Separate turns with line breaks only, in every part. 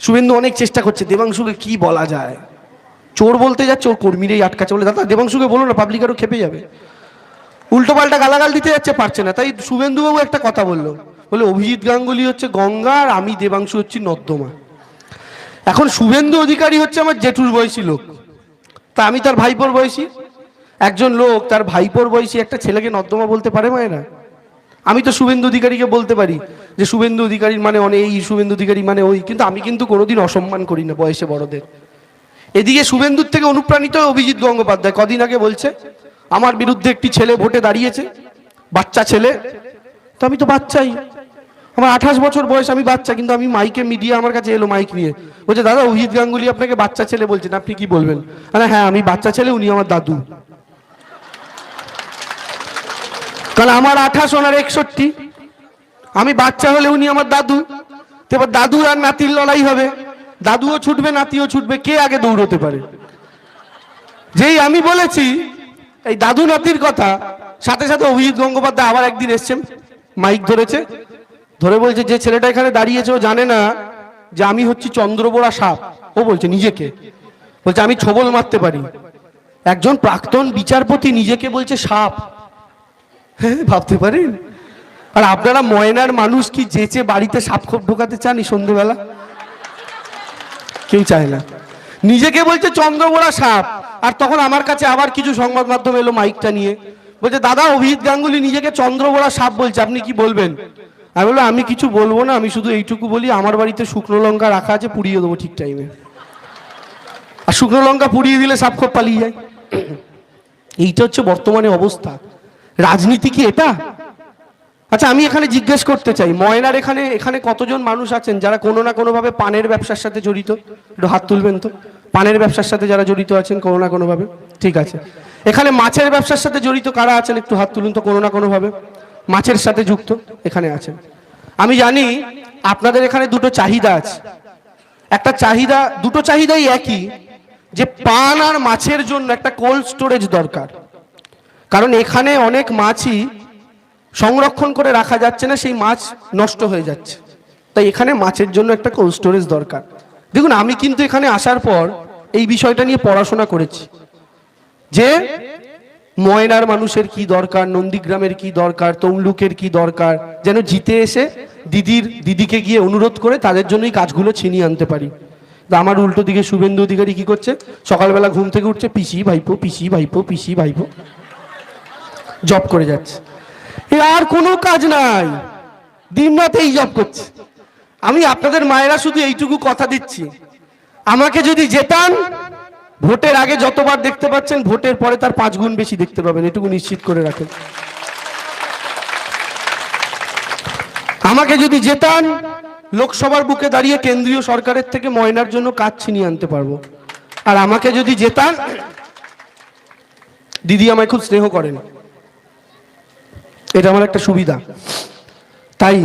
শুভেন্দু অনেক চেষ্টা করছে, দেবাংশুকে কি বলা যায়? চোর বলতে যাচ্ছে ওর কর্মীরাই আটকাচ্ছে বলে। দাদা, দেবাংশুকে বলো না পাবলিক আরও খেপে যাবে। উল্টো পাল্টা গালাগাল দিতে যাচ্ছে, পারছে না। তাই শুভেন্দুবাবু একটা কথা বলল। বলে, অভিজিৎ গাঙ্গুলি হচ্ছে গঙ্গা আর আমি দেবাংশু হচ্ছি নর্দমা। এখন শুভেন্দু অধিকারী হচ্ছে আমার জেঠুর বয়সী লোক। তা আমি তার ভাইপোর বয়সী? একজন লোক, তার ভাইপোর বয়সী একটা ছেলেকে নর্দমা বলতে পারে মায়েরা? আমি তো শুভেন্দু অধিকারীকে বলতে পারি যে শুভেন্দু অধিকারীর মানে অনেক, এই শুভেন্দু অধিকারী মানে ওই, কিন্তু আমি কিন্তু কোনোদিন অসম্মান করি না বয়সে বড়দের। এদিকে শুভেন্দুর থেকে অনুপ্রাণিত অভিজিৎ গঙ্গোপাধ্যায়, কদিন আগে বলছে, আমার বিরুদ্ধে একটি ছেলে ভোটে দাঁড়িয়েছে, বাচ্চা ছেলে, তো আমি তো বাচ্চাই। আমার আঠাশ বছর বয়স, আমি বাচ্চা, কিন্তু আমি মাইকে মিডিয়া আমার কাছে এলো মাইক নিয়ে। বলছে, দাদা, অভিজিৎ গাঙ্গুলি আপনাকে বাচ্চা ছেলে বলছেন, আপনি কি বলবেন? হ্যাঁ আমি বাচ্চা ছেলে, উনি আমার দাদু। কারণ আমার আঠাশ ওনার একষট্টি। আমি বাচ্চা হলে উনি আমার দাদু। এবার দাদু আর নাতির লড়াই হবে। দাদুও ছুটবে, নাতিও ছুটবে, কে আগে দৌড়তে পারে? যেই আমি বলেছি, এই দাদু নাতির কথা, সাথে সাথে অভিজিৎ গঙ্গোপাধ্যায় আবার একদিন এসছেন। মাইক ধরেছে। ধরে বলছে, যে ছেলেটা এখানে দাঁড়িয়েছে, ও জানে না যে আমি হচ্ছি চন্দ্রবোড়া সাপ। ও বলছে, নিজেকে। বলছে, আমি ছবল মারতে পারি। একজন প্রাক্তন বিচারপতি নিজেকে বলছে সাপ। ভাবতে পারেন। আর আপনারা ময়নার মানুষ কি যেচে বাড়িতে সাপ খোপ ঢোকাতে চান সন্ধ্যেবেলা কেউ চায় না। নিজেকে বলছে চন্দ্রবোড়া সাপ। আর তখন আমার কাছে আবার কিছু সংবাদ মাধ্যম এলো মাইকটা নিয়ে। বলছে, দাদা, অভিজিৎ গাঙ্গুলি নিজেকে চন্দ্রবোড়া সাপ বলছে। আপনি কি বলবেন? আমি বললাম, আমি কিছু বলব না, আমি শুধু এইটুকু বলি, আমার বাড়িতে শুকনো লঙ্কা রাখা আছে, পুড়িয়ে দেবো ঠিক টাইমে আর শুকনো লঙ্কা পুড়িয়ে দিলে সাপ খোপ পালিয়ে যায়। এইটা হচ্ছে বর্তমানে অবস্থা। রাজনীতি কি এটা? আচ্ছা আমি এখানে জিজ্ঞেস করতে চাই, ময়নার এখানে এখানে কতজন মানুষ আছেন যারা কোনো না কোনোভাবে পানের ব্যবসার সাথে জড়িত? একটু হাত তুলবেন তো। পানের ব্যবসার সাথে যারা জড়িত আছেন কোনো না কোনোভাবে? ঠিক আছে। এখানে মাছের ব্যবসার সাথে জড়িত কারা আছেন? একটু হাত তুলুন তো, কোনো না কোনোভাবে। মাছের সাথে যুক্ত এখানে আছেন। আমি জানি আপনাদের এখানে দুটো চাহিদা আছে। একটা চাহিদা, দুটো চাহিদাই একই, যে পান আর মাছের জন্য একটা কোল্ড স্টোরেজ দরকার। কারণ এখানে অনেক মাছই সংরক্ষণ করে রাখা যাচ্ছে না, সেই মাছ নষ্ট হয়ে যাচ্ছে। তাই এখানে মাছের জন্য একটা কোল্ড স্টোরেজ দরকার। দেখুন, আমি কিন্তু এখানে আসার পর এই বিষয়টা নিয়ে পড়াশোনা করেছি যে ময়নার মানুষের কি দরকার, নন্দীগ্রামের কি দরকার, তমলুকের কি দরকার, যেন জিতে এসে দিদির, দিদিকে গিয়ে অনুরোধ করে তাদের জন্যই কাজগুলো ছিনিয়ে আনতে পারি। তা আমার উল্টো দিকে শুভেন্দু অধিকারী কি করছে? সকালবেলা ঘুম থেকে উঠছে, পিসি ভাইপো পিসি ভাইপো পিসি ভাইপো। জব করে যাচ্ছে। আর কোনো কাজ নাই। দিন এই জব করছে। আমি আপনাদের মায়েরা শুধু এইটুকু কথা দিচ্ছি। আমাকে যদি জেতান, ভোটের আগে যতবার দেখতে পাচ্ছেন, ভোটের পরে তার পাঁচ গুণ বেশি দেখতে পাবেন। এটুকু নিশ্চিত করে রাখেন। আমাকে যদি জেতান, লোকসভার বুকে দাঁড়িয়ে কেন্দ্রীয় সরকারের থেকে ময়নার জন্য কাজ ছিনিয়ে আনতে পারব। আর আমাকে যদি জেতান, দিদি আমায় খুব স্নেহ করেন। এটা আমার একটা সুবিধা। তাই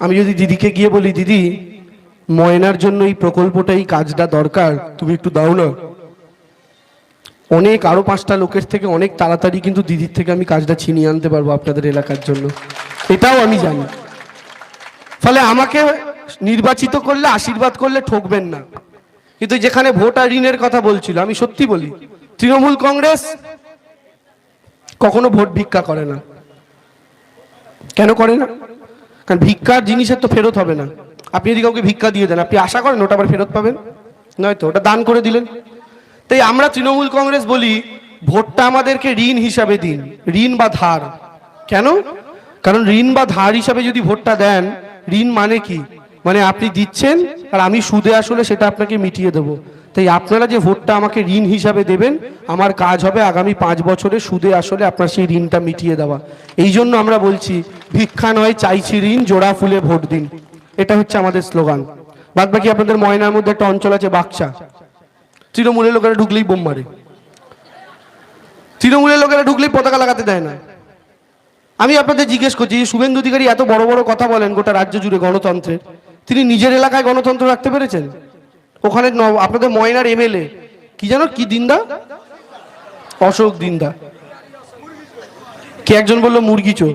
আমি যদি দিদিকে গিয়ে বলি, দিদি, ময়নার জন্য এই প্রকল্পটা এই কাজটা দরকার, তুমি একটু দাও না। অনেক, আরও পাঁচটা লোকের থেকে অনেক তাড়াতাড়ি কিন্তু দিদির থেকে আমি কাজটা ছিনিয়ে আনতে পারব আপনাদের এলাকার জন্য। এটাও আমি জানি। ফলে আমাকে নির্বাচিত করলে, আশীর্বাদ করলে ঠকবেন না। কিন্তু যেখানে ভোট আর ঋণের কথা বলছিল, আমি সত্যি বলি, তৃণমূল কংগ্রেস কখনো ভোট ভিক্ষা করে না। কেন করে না? কারণ ভিক্ষার জিনিসের তো ফেরত হবে না। আপনি যদি কাউকে ভিক্ষা দিয়ে দেন, আপনি আশা করেন ওটা আবার ফেরত পাবেন? নয়তো ওটা দান করে দিলেন। তাই আমরা তৃণমূল কংগ্রেস বলি, ভোটটা আমাদেরকে ঋণ হিসাবে দিন, ঋণ বা ধার। কেন? কারণ ঋণ বা ধার হিসাবে যদি ভোটটা দেন, ঋণ মানে কি? মানে আপনি দিচ্ছেন আর আমি সুদে আসলে সেটা আপনাকে মিটিয়ে দেবো। তাই আপনারা যে ভোটটা আমাকে ঋণ হিসাবে দেবেন, আমার কাজ হবে আগামী পাঁচ বছরে সুদে আসলে আপনার সেই ঋণটা মিটিয়ে দেওয়া। এই জন্য আমরা বলছি, ভিক্ষা নয়, চাইছি ঋণ, জোড়া ফুলে ভোট দিন। এটা হচ্ছে আমাদের স্লোগান। বাদ বাকি আপনাদের ময়নার মধ্যে একটা অঞ্চল আছে বাক্সা। তৃণমূলের লোকেরা ঢুকলেই বোম মারে। তৃণমূলের লোকেরা ঢুকলেই পতাকা লাগাতে দেয় না। আমি আপনাদের জিজ্ঞেস করছি যে শুভেন্দু অধিকারী এত বড় বড় কথা বলেন গোটা রাজ্য জুড়ে গণতন্ত্রের। তিনি নিজের এলাকায় গণতন্ত্র রাখতে পেরেছেন? ওখানে আপনাদের ময়নার এমএলএ কি জানো কি দিনদা? অশোক দিনদা। কে একজন বলল মুরগি চোর?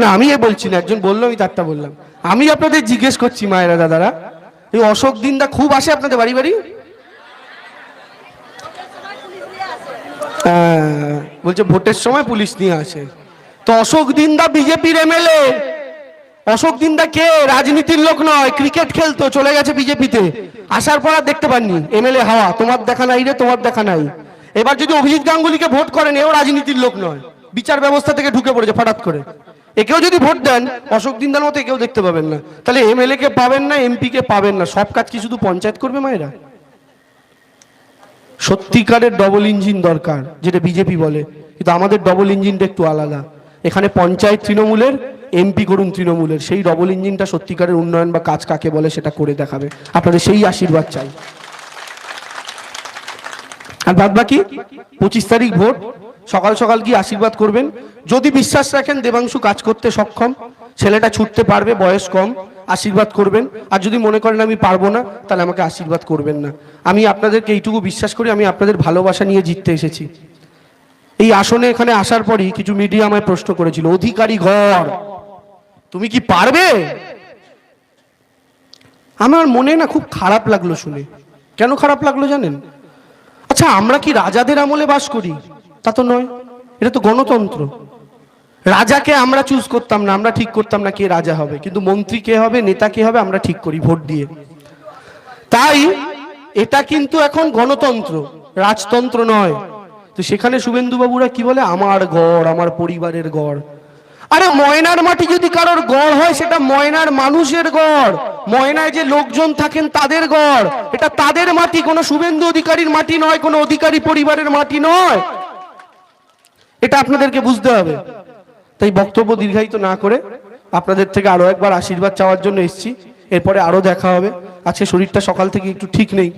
না আমি এ বলছি না একজন বলল আমি তারটা বললাম। আমি আপনাদের জিজ্ঞেস করছি মায়েরা দাদারা এই অশোক দিনদা খুব আসে আপনাদের বাড়ি বাড়ি? হ্যাঁ, বলছে ভোটের সময় পুলিশ নিয়ে আসে। তো অশোক দিনদা বিজেপির এমএলএ অশোক দিনদা কে? রাজনীতির লোক নয় ক্রিকেট খেলতো, চলে গেছে বিজেপিতে। আসার পর আর দেখতে পাননি, এমএলএ হাওয়া, তোমার দেখা নাই রে, তোমার দেখা নাই। এবার যদি অভিজিৎ গাঙ্গুলিকে ভোট করেন, এও রাজনীতির লোক নয়। বিচার ব্যবস্থা থেকে ঢুকে পড়েছে ফাটাত করে। একেও যদি ভোট দেন, অশোক দিনদার মতো একেও দেখতে পাবেন না। তাহলে এমএলএ কে পাবেন না, এমপি কে পাবেন না? সব কাজ কি শুধু পঞ্চায়েত করবে মায়েরা? সত্যিকারের ডবল ইঞ্জিন দরকার, যেটা বিজেপি বলে। কিন্তু আমাদের ডবল ইঞ্জিনটা একটু আলাদা। এখানে পঞ্চায়েত তৃণমূলের এমপি করুন তৃণমূলের, সেই ডবল ইঞ্জিনটা সত্যিকারের উন্নয়ন বা কাজ কাকে বলে সেটা করে দেখাবে। আপনাদের সেই আশীর্বাদ চাই। আর বাদ বাকি, পঁচিশ তারিখ ভোট, সকাল সকাল কি আশীর্বাদ করবেন। যদি বিশ্বাস রাখেন দেবাংশু কাজ করতে সক্ষম, ছেলেটা ছুটতে পারবে, বয়স কম, আশীর্বাদ করবেন। আর যদি মনে করেন আমি পারব না, তাহলে আমাকে আশীর্বাদ করবেন না। আমি আপনাদেরকে এইটুকু বিশ্বাস করি, আমি আপনাদের ভালোবাসা নিয়ে জিততে এসেছি। এই আসনে এখানে আসার পরই কিছু মিডিয়া আমায় প্রশ্ন করেছিল, অধিকারী ঘর। তুমি কি পারবে? আমার মনে না খুব খারাপ লাগল শুনে। কেন খারাপ লাগল জানেন? আচ্ছা আমরা কি রাজাদের আমলে বাস করি? তা তো নয়, এটা তো গণতন্ত্র। রাজাকে আমরা চুজ করতাম না, আমরা ঠিক করতাম না কে রাজা হবে। কিন্তু মন্ত্রী কে হবে, নেতা কে হবে, আমরা ঠিক করি ভোট দিয়ে। তাই, এটা কিন্তু এখন গণতন্ত্র, রাজতন্ত্র নয়। তো সেখানে শুভেন্দু বাবুরা কি বলে? আমার গড় আমার পরিবারের গড় আরে ময়নার মাটি যদি কারোর গড় হয়, সেটা ময়নার মানুষের গড়। ময়নায় যে লোকজন থাকেন, তাদের গড়। এটা তাদের মাটি, কোনো শুভেন্দু অধিকারীর মাটি নয়, কোনো অধিকারী পরিবারের মাটি নয়। এটা আপনাদেরকে বুঝতে হবে। তাই বক্তব্য দীর্ঘায়িত না করে আপনাদের থেকে আরও একবার আশীর্বাদ চাওয়ার জন্য এসেছি। এরপরে আরও দেখা হবে। আজকে শরীরটা সকাল থেকে একটু ঠিক নেই।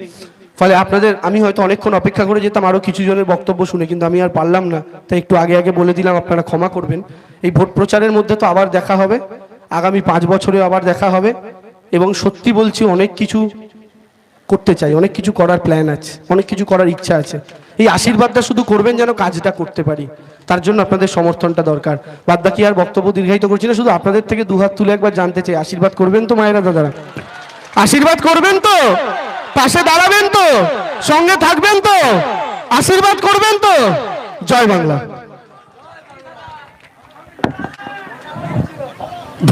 ফলে আপনাদের, আমি হয়তো অনেকক্ষণ অপেক্ষা করে যেতাম আরও কিছু জনের বক্তব্য শুনে, কিন্তু আমি আর পারলাম না। তাই একটু আগে আগে বলে দিলাম, আপনারা ক্ষমা করবেন। এই ভোট প্রচারের মধ্যে তো আবার দেখা হবে। আগামী পাঁচ বছরে আবার দেখা হবে। এবং সত্যি বলছি, অনেক কিছু করতে চাই, অনেক কিছু করার প্ল্যান আছে, অনেক কিছু করার ইচ্ছা আছে। এই আশীর্বাদটা শুধু করবেন যেন কাজটা করতে পারি। তার জন্য আপনাদের সমর্থনটা দরকার। বাদ বাকি আর বক্তব্য দীর্ঘায়িত করছি না, শুধু আপনাদের থেকে দুহাত তুলে একবার জানতে চাই। আশীর্বাদ করবেন তো মায়েরা দাদারা? আশীর্বাদ করবেন তো? পাশে দাঁড়াবেন তো, সঙ্গে থাকবেন তো, আশীর্বাদ করবেন তো। জয় বাংলা।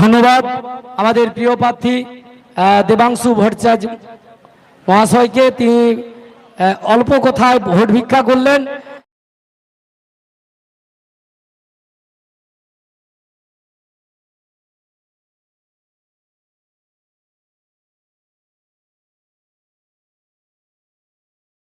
ধন্যবাদ আমাদের প্রিয় প্রার্থী দেবাংশু ভট্টাচার্য মহাশয়কে। তিনি অল্প কথায় ভোট ভিক্ষা করলেন।